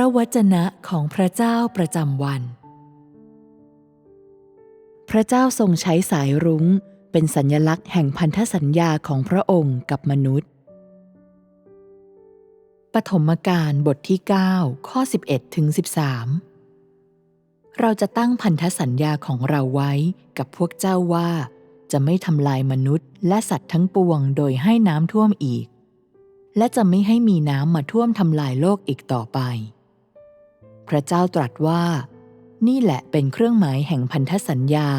ระวจนะของพระเจ้าประจำวัน พระเจ้าทรงใช้สายรุ้งเป็นสัญลักษณ์แห่งพันธสัญญาของพระองค์กับมนุษย์ ปฐมกาลบทที่ 9 ข้อ 11ถึง13 เราจะตั้งพันธสัญญาของเราไว้กับพวกเจ้าว่า จะไม่ทำลายมนุษย์และสัตว์ทั้งปวงโดยให้น้ำท่วมอีก และจะไม่ให้มีน้ำมาท่วมทำลายโลกอีกต่อไป พระเจ้าตรัสว่า นี่แหละเป็นเครื่องหมายแห่งพันธสัญญา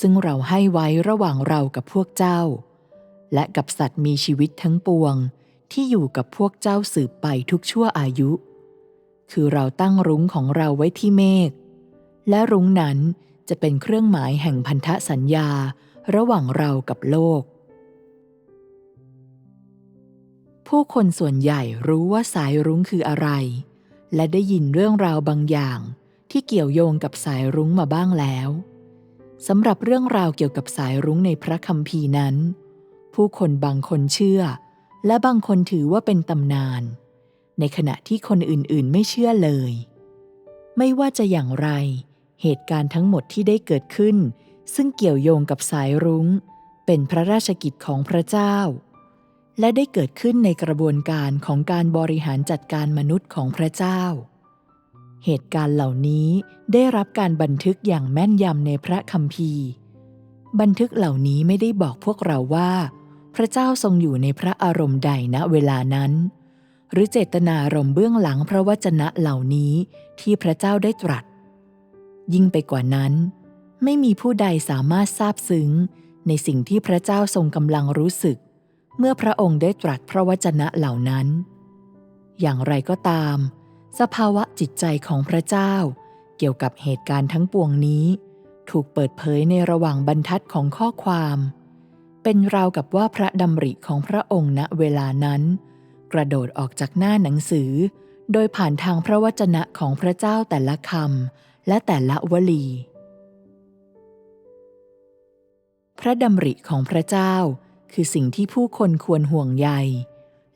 ซึ่งเราให้ไว้ระหว่างเรากับพวกเจ้า และกับสัตว์มีชีวิตทั้งปวง ที่อยู่กับพวกเจ้าสืบไปทุกชั่วอายุ คือเราตั้งรุ้งของเราไว้ที่เมฆและรุ้งนั้นจะเป็นเครื่องหมายแห่งพันธสัญญาระหว่างเรากับโลก ผู้คนส่วนใหญ่รู้ว่าสายรุ้งคืออะไร และได้ยินเรื่องราวบางอย่างที่เกี่ยวโยงกับสายรุ้งมาบ้างแล้วสำหรับเรื่องราวเกี่ยวกับสายรุ้งในพระคัมภีร์นั้น ผู้คนบางคนเชื่อ และบางคนถือว่าเป็นตำนาน ในขณะที่คนอื่นๆไม่เชื่อเลย ไม่ว่าจะอย่างไร เหตุการณ์ทั้งหมดที่ได้เกิดขึ้น ซึ่งเกี่ยวโยงกับสายรุง้ง เป็นพระราชกิจของพระเจ้า และได้เกิดขึ้นในกระบวนการของการบริหารจัดการมนุษย์ของพระเจ้า เหตุการณ์เหล่านี้ได้รับการบันทึกอย่างแม่นยำในพระคัมภีร์ บันทึกเหล่านี้ไม่ได้บอกพวกเราว่า พระเจ้าทรงอยู่ในพระอารมณ์ใดณเวลานั้น หรือเจตนารมณ์เบื้องหลังพระวจนะเหล่านี้ที่พระเจ้าได้ตรัส ยิ่งไปกว่านั้น ไม่มีผู้ใดสามารถทราบซึ้งในสิ่งที่พระเจ้าทรงกำลังรู้สึก เมื่อพระองค์ได้ตรัสพระวจนะเหล่านั้น อย่างไรก็ตาม สภาวะจิตใจของพระเจ้า เกี่ยวกับเหตุการณ์ทั้งปวงนี้ ถูกเปิดเผยในระหว่างบรรทัดของข้อความ เป็นราวกับว่าพระดำริของพระองค์ณเวลานั้น กระโดดออกจากหน้าหนังสือ โดยผ่านทางพระวจนะของพระเจ้าแต่ละคำและแต่ละวลี พระดำริของพระเจ้า คือสิ่งที่ผู้คนควรห่วงใย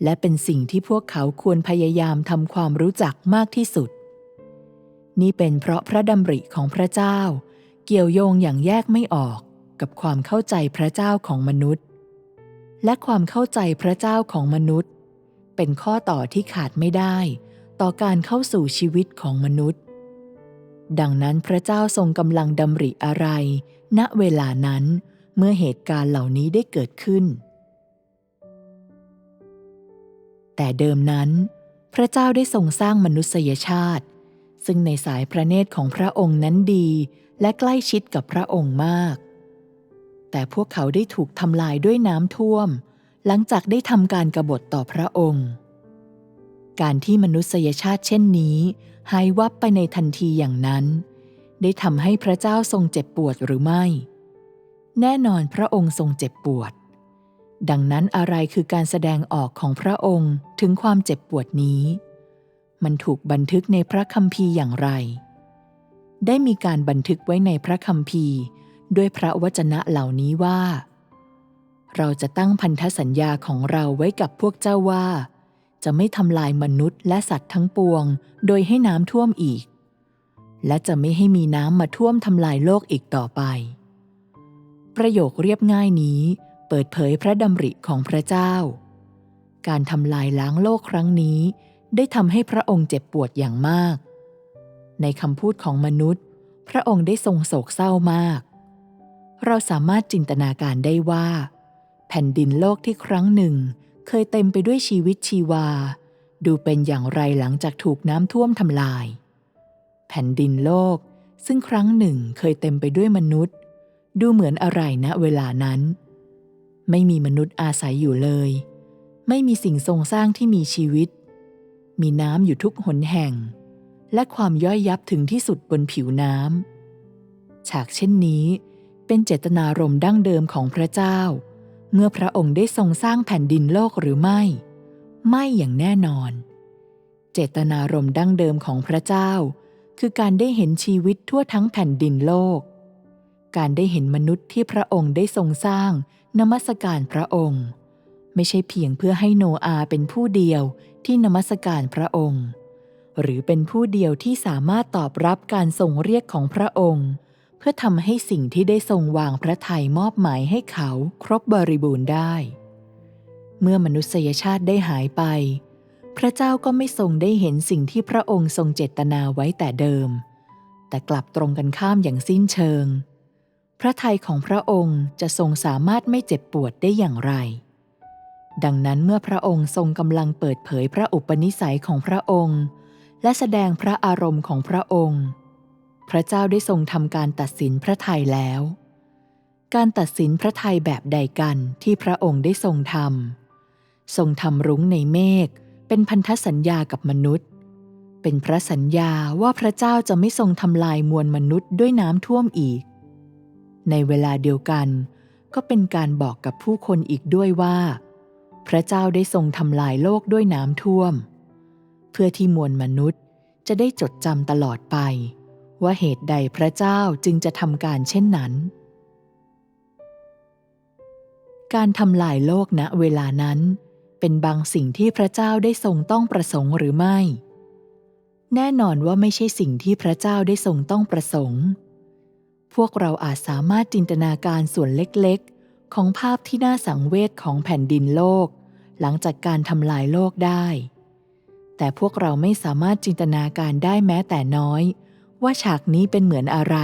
และเป็นสิ่งที่พวกเขาควรพยายามทำความรู้จักมากที่สุด นี่เป็นเพราะพระดำริของพระเจ้า เกี่ยวโยงอย่างแยกไม่ออกกับความเข้าใจพระเจ้าของมนุษย์ และความเข้าใจพระเจ้าของมนุษย์ เป็นข้อต่อที่ขาดไม่ได้ ต่อการเข้าสู่ชีวิตของมนุษย์ ดังนั้นพระเจ้าทรงกำลังดำริอะไร ณเวลานั้น เมื่อเหตุการณ์เหล่านี้ได้เกิดขึ้น แต่เดิมนั้น พระเจ้าได้ทรงสร้างมนุษยชาติ ซึ่งในสายพระเนตรของพระองค์นั้นดีและใกล้ชิดกับพระองค์มาก แต่พวกเขาได้ถูกทำลายด้วยน้ำท่วม หลังจากได้ทำการกรบฏต่อพระองค์ การที่มนุษยชาติเช่นนี้ หายวับไปในทันทีอย่างนั้น ได้ทำให้พระเจ้าทรงเจ็บปวดหรือไม่ แน่นอนพระองค์ทรงเจ็บปวด ดังนั้นอะไรคือการแสดงออกของพระองค์ถึงความเจ็บปวดนี้ มันถูกบันทึกในพระคัมภีร์อย่างไร ได้มีการบันทึกไว้ในพระคัมภีร์ ด้วยพระวจนะเหล่านี้ว่า เราจะตั้งพันธสัญญาของเราไว้กับพวกเจ้าว่า จะไม่ทำลายมนุษย์และสัตว์ทั้งปวง โดยให้น้ำท่วมอีก และจะไม่ให้มีน้ำมาท่วมทำลายโลกอีกต่อไป ประโยคเรียบง่ายนี้เปิดเผยพระดำริของพระเจ้า การทำลายล้างโลกครั้งนี้ ได้ทำให้พระองค์เจ็บปวดอย่างมาก ในคำพูดของมนุษย์ พระองค์ได้ทรงโศกเศร้ามาก เราสามารถจินตนาการได้ว่า แผ่นดินโลกที่ครั้งหนึ่ง เคยเต็มไปด้วยชีวิตชีวา ดูเป็นอย่างไรหลังจากถูกน้ำท่วมทำลาย แผ่นดินโลกซึ่งครั้งหนึ่งเคยเต็มไปด้วยมนุษย์ ดูเหมือนอะไรณเวลานั้น ไม่มีมนุษย์อาศัยอยู่เลย ไม่มีสิ่งทรงสร้างที่มีชีวิต มีน้ำอยู่ทุกหนแห่ง และความย่อยยับถึงที่สุดบนผิวน้ำฉากเช่นนี้เป็นเจตนารมณ์ดั้งเดิมของพระเจ้า เมื่อพระองค์ได้ทรงสร้างแผ่นดินโลกหรือไม่ ไม่อย่างแน่นอน เจตนารมณ์ดั้งเดิมของพระเจ้า คือการได้เห็นชีวิตทั่วทั้งแผ่นดินโลก การได้เห็นมนุษย์ที่พระองค์ได้ทรงสร้างนมัสการพระองค์ ไม่ใช่เพียงเพื่อให้โนอาเป็นผู้เดียวที่นมัสการพระองค์ หรือเป็นผู้เดียวที่สามารถตอบรับการทรงเรียกของพระองค์ เพื่อทำให้สิ่งที่ได้ทรงวางพระทัยมอบหมายให้เขาครบบริบูรณ์ได้ เมื่อมนุษยชาติได้หายไป พระเจ้าก็ไม่ทรงได้เห็นสิ่งที่พระองค์ทรงเจตนาไว้แต่เดิม แต่กลับตรงกันข้ามอย่างสิ้นเชิง พระทัยของพระองค์จะทรงสามารถไม่เจ็บปวดได้อย่างไร ดังนั้นเมื่อพระองค์ทรงกำลังเปิดเผยพระอุปนิสัยของพระองค์ และแสดงพระอารมณ์ของพระองค์ พระเจ้าได้ทรงทำการตัดสินพระทัยแล้ว การตัดสินพระทัยแบบใดกันที่พระองค์ได้ทรงทำทรงทำรุ้งในเมฆเป็นพันธสัญญากับมนุษย์ เป็นพระสัญญาว่าพระเจ้าจะไม่ทรงทำลายมวลมนุษย์ด้วยน้ำท่วมอีก ในเวลาเดียวกัน ก็เป็นการบอกกับผู้คนอีกด้วยว่า พระเจ้าได้ทรงทำลายโลกด้วยน้ำท่วม เพื่อที่มวลมนุษย์จะได้จดจำตลอดไป ว่าเหตุใดพระเจ้าจึงจะทำการเช่นนั้น การทำลายโลกณเวลานั้น เป็นบางสิ่งที่พระเจ้าได้ทรงต้องประสงค์หรือไม่ แน่นอนว่าไม่ใช่สิ่งที่พระเจ้าได้ทรงต้องประสงค์ พวกเราอาจสามารถจินตนาการส่วนเล็กๆ ของภาพที่น่าสังเวชของแผ่นดินโลก หลังจากการทำลายโลกได้ แต่พวกเราไม่สามารถจินตนาการได้แม้แต่น้อย ว่าฉากนี้เป็นเหมือนอะไร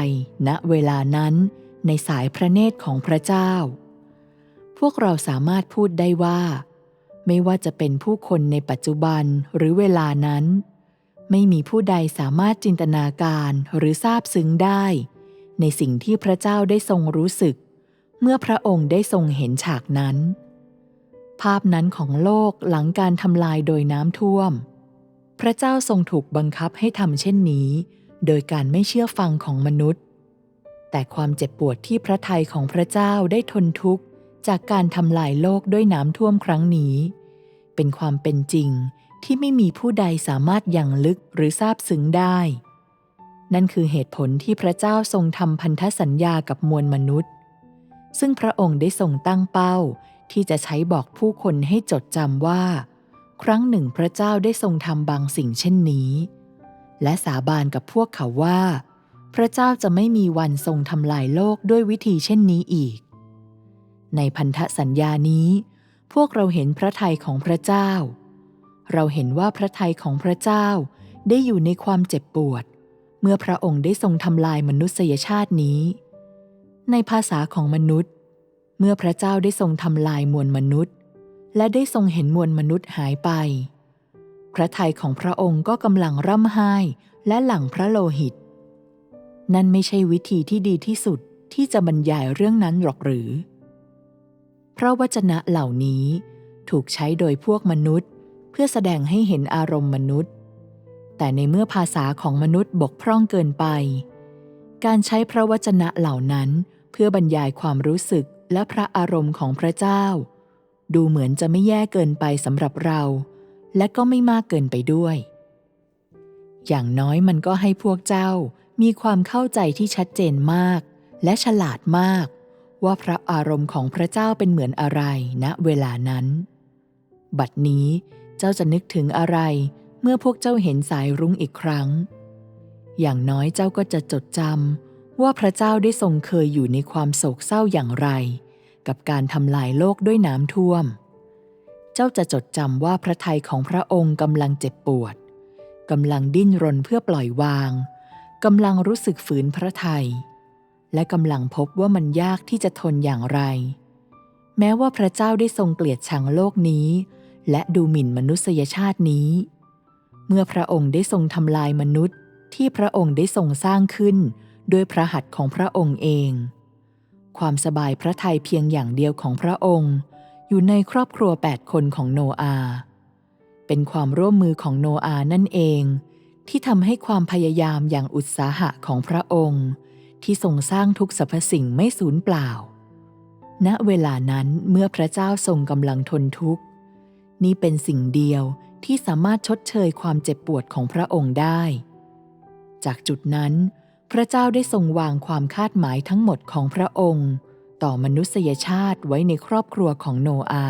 ณเวลานั้น ในสายพระเนตรของพระเจ้า พวกเราสามารถพูดได้ว่า ไม่ว่าจะเป็นผู้คนในปัจจุบันหรือเวลานั้น ไม่มีผู้ใดสามารถจินตนาการหรือทราบซึ้งได้ ในสิ่งที่พระเจ้าได้ทรงรู้สึก เมื่อพระองค์ได้ทรงเห็นฉากนั้น ภาพนั้นของโลกหลังการทำลายโดยน้ำท่วม พระเจ้าทรงถูกบังคับให้ทำเช่นนี้ โดยการไม่เชื่อฟังของมนุษย์ แต่ความเจ็บปวดที่พระทัยของพระเจ้าได้ทนทุกข์จากการทำลายโลกด้วยน้ำท่วมครั้งนี้ เป็นความเป็นจริงที่ไม่มีผู้ใดสามารถยังลึกหรือทราบซึ้งได้ นั่นคือเหตุผลที่พระเจ้าทรงทำพันธสัญญากับมวลมนุษย์ ซึ่งพระองค์ได้ทรงตั้งเป้าที่จะใช้บอกผู้คนให้จดจำว่า ครั้งหนึ่งพระเจ้าได้ทรงทำบางสิ่งเช่นนี้ และสาบานกับพวกเขาว่า พระเจ้าจะไม่มีวันทรงทำลายโลกด้วยวิธีเช่นนี้อีก ในพันธสัญญานี้ พวกเราเห็นพระทัยของพระเจ้า เราเห็นว่าพระทัยของพระเจ้าได้อยู่ในความเจ็บปวด เมื่อพระองค์ได้ทรงทำลายมนุษยชาตินี้ ในภาษาของมนุษย์ เมื่อพระเจ้าได้ทรงทำลายมวลมนุษย์ และได้ทรงเห็นมวลมนุษย์หายไป พระทัยของพระองค์ก็กำลังร่ำไห้และหลั่งพระโลหิต นั่นไม่ใช่วิธีที่ดีที่สุดที่จะบรรยายเรื่องนั้นหรอกหรือเพราะวจนะเหล่านี้ถูกใช้โดยพวกมนุษย์ เพื่อแสดงให้เห็นอารมณ์มนุษย์ แต่ในเมื่อภาษาของมนุษย์บกพร่องเกินไป การใช้พระวจนะเหล่านั้นเพื่อบรรยายความรู้สึกและพระอารมณ์ของพระเจ้า ดูเหมือนจะไม่แย่เกินไปสำหรับเรา และก็ไม่มากเกินไปด้วย อย่างน้อยมันก็ให้พวกเจ้ามีความเข้าใจที่ชัดเจนมาก และฉลาดมาก ว่าพระอารมณ์ของพระเจ้าเป็นเหมือนอะไรณเวลานั้น บัดนี้เจ้าจะนึกถึงอะไร เมื่อพวกเจ้าเห็นสายรุ้งอีกครั้ง อย่างน้อยเจ้าก็จะจดจำว่าพระเจ้าได้ทรงเคยอยู่ในความโศกเศร้าอย่างไร กับการทำลายโลกด้วยน้ำท่วม เจ้าจะจดจำว่าพระทัยของพระองค์กำลังเจ็บปวดกำลังดิ้นรนเพื่อปล่อยวางกำลังรู้สึกฝืนพระทัยและกำลังพบว่ามันยากที่จะทนอย่างไร แม้ว่าพระเจ้าได้ทรงเกลียดชังโลกนี้ และดูหมิ่นมนุษยชาตินี้ เมื่อพระองค์ได้ทรงทำลายมนุษย์ที่พระองค์ได้ทรงสร้างขึ้น ด้วยพระหัตถ์ของพระองค์เอง ความสบายพระทัยเพียงอย่างเดียวของพระองค์ อยู่ในครอบครัวแปดคนของโนอา เป็นความร่วมมือของโนอานั่นเอง ที่ทำให้ความพยายามอย่างอุตสาหะของพระองค์ ที่ทรงสร้างทุกสรรพสิ่งไม่สูญเปล่า ณเวลานั้นเมื่อพระเจ้าทรงกำลังทนทุกข์ นี่เป็นสิ่งเดียว ที่สามารถชดเชยความเจ็บปวดของพระองค์ได้ จากจุดนั้น พระเจ้าได้ทรงวางความคาดหมายทั้งหมดของพระองค์ ต่อมนุษยชาติไว้ในครอบครัวของโนอา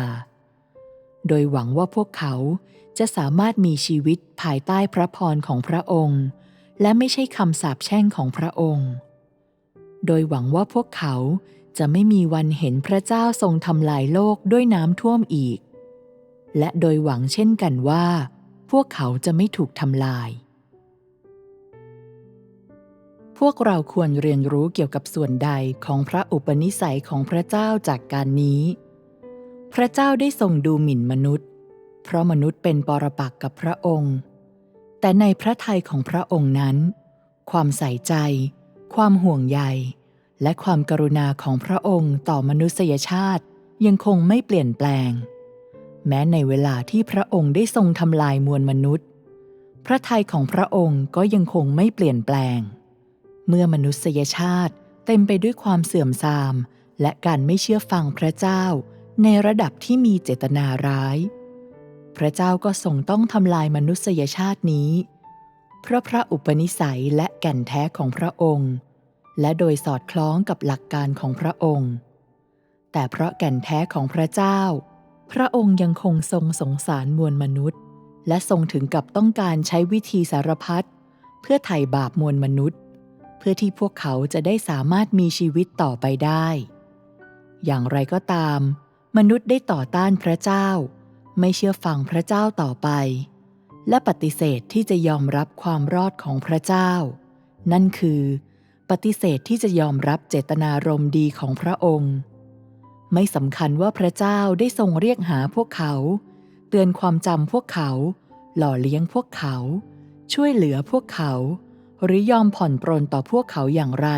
โดยหวังว่าพวกเขาจะสามารถมีชีวิตภายใต้พระพรของพระองค์ และไม่ใช่คำสาปแช่งของพระองค์ โดยหวังว่าพวกเขาจะไม่มีวันเห็นพระเจ้าทรงทำลายโลกด้วยน้ำท่วมอีก และโดยหวังเช่นกันว่า พวกเขาจะไม่ถูกทำลาย พวกเราควรเรียนรู้เกี่ยวกับส่วนใดของพระอุปนิสัยของพระเจ้าจากการนี้ พระเจ้าได้ทรงดูหมิ่นมนุษย์ เพราะมนุษย์เป็นปรปักกับพระองค์ แต่ในพระทัยของพระองค์นั้น ความใส่ใจ ความห่วงใยและความกรุณาของพระองค์ต่อมนุษยชาติยังคงไม่เปลี่ยนแปลง แม้ในเวลาที่พระองค์ได้ทรงทำลายมวลมนุษย์ พระทัยของพระองค์ก็ยังคงไม่เปลี่ยนแปลง เมื่อมนุษยชาติเต็มไปด้วยความเสื่อมทราม และการไม่เชื่อฟังพระเจ้า ในระดับที่มีเจตนาร้าย พระเจ้าก็ทรงต้องทำลายมนุษยชาตินี้เพราะพระอุปนิสัยและแก่นแท้ของพระองค์ และโดยสอดคล้องกับหลักการของพระองค์ แต่เพราะแก่นแท้ของพระเจ้า พระองค์ยังคงทรงสงสารมวลมนุษย์ และทรงถึงกับต้องการใช้วิธีสารพัดเพื่อไถ่บาปมวลมนุษย์ เพื่อที่พวกเขาจะได้สามารถมีชีวิตต่อไปได้ อย่างไรก็ตาม มนุษย์ได้ต่อต้านพระเจ้า ไม่เชื่อฟังพระเจ้าต่อไป และปฏิเสธที่จะยอมรับความรอดของพระเจ้า นั่นคือ ปฏิเสธที่จะยอมรับเจตนารมณ์ดีของพระองค์ ไม่สำคัญว่าพระเจ้าได้ทรงเรียกหาพวกเขา เตือนความจำพวกเขา หล่อเลี้ยงพวกเขา ช่วยเหลือพวกเขา หรือยอมผ่อนปรนต่อพวกเขาอย่างไร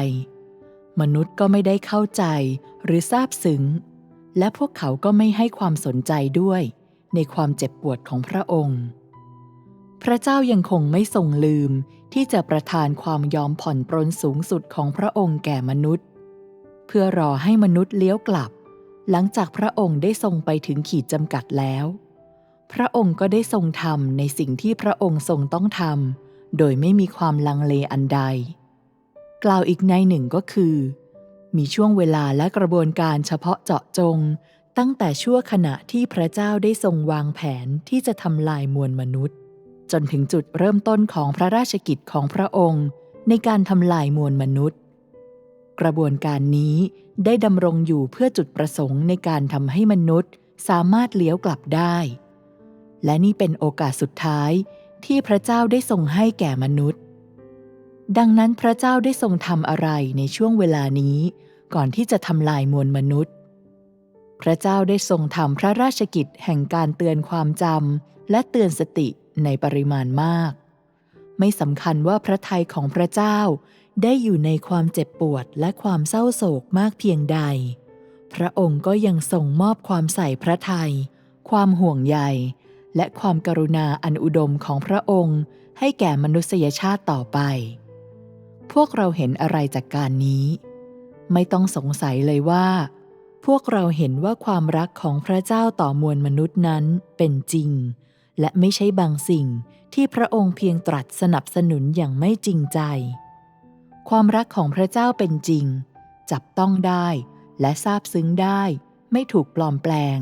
มนุษย์ก็ไม่ได้เข้าใจหรือทราบซึ้ง และพวกเขาก็ไม่ให้ความสนใจด้วย ในความเจ็บปวดของพระองค์ พระเจ้ายังคงไม่ทรงลืมที่จะประทานความยอมผ่อนปรนสูงสุดของพระองค์แก่มนุษย์ เพื่อรอให้มนุษย์เลี้ยวกลับ หลังจากพระองค์ได้ทรงไปถึงขีดจำกัดแล้ว พระองค์ก็ได้ทรงทำในสิ่งที่พระองค์ทรงต้องทำโดยไม่มีความลังเลอันใด กล่าวอีกในหนึ่งก็คือ มีช่วงเวลาและกระบวนการเฉพาะเจาะจง ตั้งแต่ชั่วขณะที่พระเจ้าได้ทรงวางแผนที่จะทำลายมวลมนุษย์ จนถึงจุดเริ่มต้นของพระราชกิจของพระองค์ ในการทำลายมวลมนุษย์ กระบวนการนี้ได้ดำรงอยู่เพื่อจุดประสงค์ในการทำให้มนุษย์สามารถเลี้ยวกลับได้ และนี่เป็นโอกาสสุดท้ายที่พระเจ้าได้ทรงให้แก่มนุษย์ ดังนั้นพระเจ้าได้ทรงทำอะไรในช่วงเวลานี้ ก่อนที่จะทำลายมวลมนุษย์ พระเจ้าได้ทรงทำพระราชกิจแห่งการเตือนความจำและเตือนสติในปริมาณมาก ไม่สำคัญว่าพระทัยของพระเจ้า ได้อยู่ในความเจ็บปวดและความเศร้าโศกมากเพียงใด พระองค์ก็ยังทรงมอบความใส่พระทัย ความห่วงใย และความกรุณาอันอุดมของพระองค์ให้แก่มนุษยชาติต่อไป พวกเราเห็นอะไรจากการนี้ ไม่ต้องสงสัยเลยว่า พวกเราเห็นว่าความรักของพระเจ้าต่อมวลมนุษย์นั้นเป็นจริง และไม่ใช่บางสิ่งที่พระองค์เพียงตรัสสนับสนุนอย่างไม่จริงใจ ความรักของพระเจ้าเป็นจริง จับต้องได้และทราบซึ้งได้ ไม่ถูกปลอมแปลง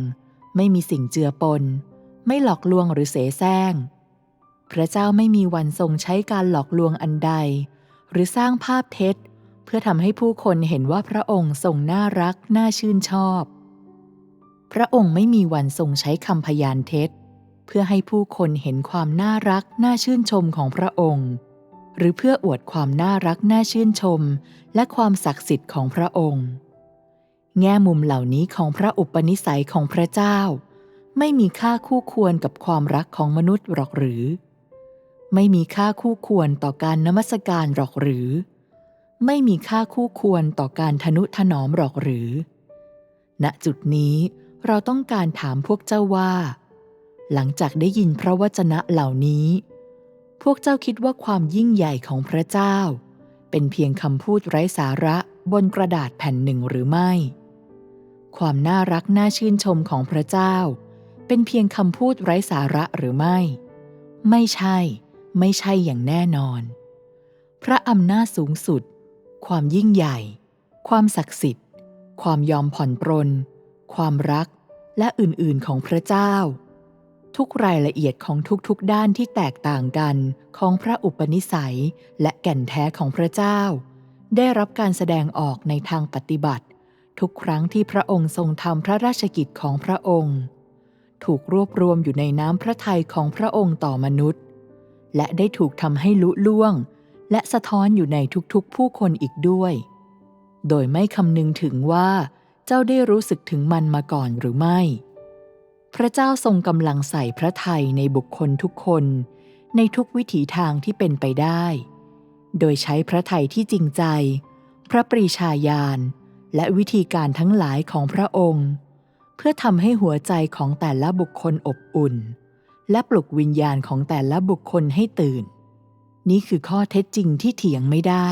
ไม่มีสิ่งเจือปน ไม่หลอกลวงหรือเสแสร้ง พระเจ้าไม่มีวันทรงใช้การหลอกลวงอันใด หรือสร้างภาพเท็จ เพื่อทำให้ผู้คนเห็นว่าพระองค์ทรงน่ารักน่าชื่นชอบ พระองค์ไม่มีวันทรงใช้คำพยานเท็จ เพื่อให้ผู้คนเห็นความน่ารักน่าชื่นชมของพระองค์ หรือเพื่ออวดความน่ารักน่าชื่นชม และความศักดิ์สิทธิ์ของพระองค์ แง่มุมเหล่านี้ของพระอุปนิสัยของพระเจ้า ไม่มีค่าคู่ควรกับความรักของมนุษย์หรอกหรือ ไม่มีค่าคู่ควรต่อการนมัสการหรอกหรือ ไม่มีค่าคู่ควรต่อการทนุถนอมหรอกหรือ ณจุดนี้เราต้องการถามพวกเจ้าว่า หลังจากได้ยินพระวจนะเหล่านี้ พวกเจ้าคิดว่าความยิ่งใหญ่ของพระเจ้า เป็นเพียงคำพูดไร้สาระบนกระดาษแผ่นหนึ่งหรือไม่ ความน่ารักน่าชื่นชมของพระเจ้า เป็นเพียงคำพูดไร้สาระหรือไม่ ไม่ใช่ ไม่ใช่อย่างแน่นอน พระอำนาจสูงสุด ความยิ่งใหญ่ ความศักดิ์สิทธิ์ ความยอมผ่อนปรน ความรักและอื่นๆของพระเจ้า ทุกรายละเอียดของทุกๆด้านที่แตกต่างกันของพระอุปนิสัยและแก่นแท้ของพระเจ้า ได้รับการแสดงออกในทางปฏิบัติ ทุกครั้งที่พระองค์ทรงทำพระราชกิจของพระองค์ ถูกรวบรวมอยู่ในน้ำพระทัยของพระองค์ต่อมนุษย์ และได้ถูกทำให้ลุล่วง และสะท้อนอยู่ในทุกๆ ผู้คนอีกด้วย โดยไม่คำนึงถึงว่าเจ้าได้รู้สึกถึงมันมาก่อนหรือไม่ พระเจ้าทรงกำลังใส่พระทัยในบุคคลทุกคน ในทุกวิถีทางที่เป็นไปได้ โดยใช้พระทัยที่จริงใจ พระปรีชาญาณและวิธีการทั้งหลายของพระองค์ เพื่อทำให้หัวใจของแต่ละบุคคลอบอุ่น และปลุกวิญญาณของแต่ละบุคคลให้ตื่น นี่คือข้อเท็จจริงที่เถียงไม่ได้